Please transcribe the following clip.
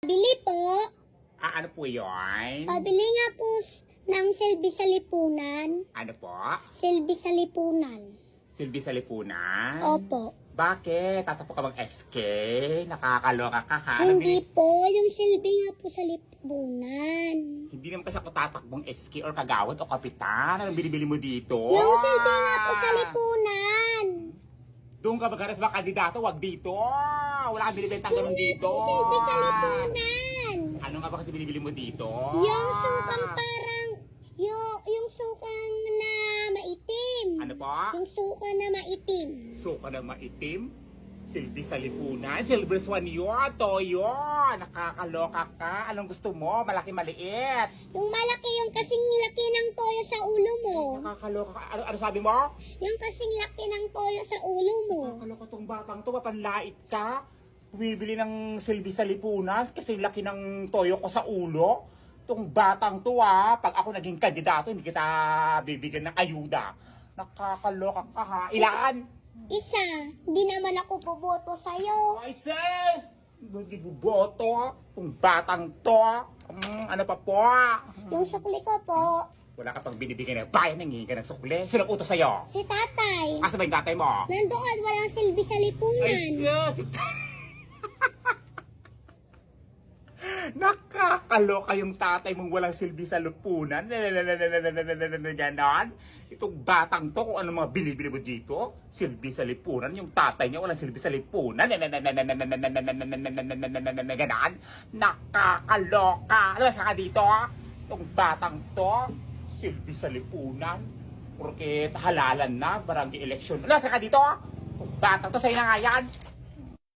Bili po. Ah, ano po yun? Pabili nga po ng silbi sa lipunan. Ano po? Silbi sa lipunan. Silbi sa lipunan? Opo. Bakit? Tatapo ka bang SK? Nakakaloka ka ha? Ano Hindi bini- po, yung silbi nga po sa lipunan. Hindi naman kasi ako tatakbong SK or kagawad o kapitan. Anong binibili mo dito? Yung silbi nga po sa lipunan. Doon ka magaras ba kandidato? Wag dito. Wala kang binibentang ganun dito. Silbi sa lipunan. Ano nga ba kasi binibili mo dito? Yung sukang parang, yung, yung sukang na maitim. Ano po? Yung suka na maitim. Suka na maitim? Silbi sa lipunan? Silver swan yun, Toyo! Nakakaloka ka. Anong gusto mo? Malaki maliit. Yung malaki, yung kasing laki ng toyo sa ulo mo. Nakakaloka ka. Ano, ano sabi mo? Yung kasing laki ng toyo sa ulo mo. Nakakaloka tong batang to. Mapanlait ka. Bumibili ng silbi sa lipunan kasi laki ng toyo ko sa ulo. Tong batang to ah, pag ako naging kandidato, hindi kita bibigyan ng ayuda. Nakakaloka ka ha. Ilan? Isa, hindi naman ako boboto sa'yo. Ay, sis! Hindi buboto. Kung batang to. Mm, ano pa po? Yung sukli ko po, Wala ka pang binibigyan ng bayan, nangingi ka ng sukli. Sino utos sa'yo? si tatay. Asa ba yung tatay mo? Nandoon, walang silbi sa lipunan. Ay, sis! Nakakaloka yung tatay mong walang silbi sa lupunan. Ganon. Itong batang to, kung ano mga binibili mo dito, silbi sa lipunan. Yung tatay niya walang silbi sa lipunan. Ganon. Nakakaloka. Ano ba ka dito? Itong batang to, silbi sa lipunan. Porque halalan na, barangay election. Ano ka dito? Itong batang to, sa'yo na nga yan.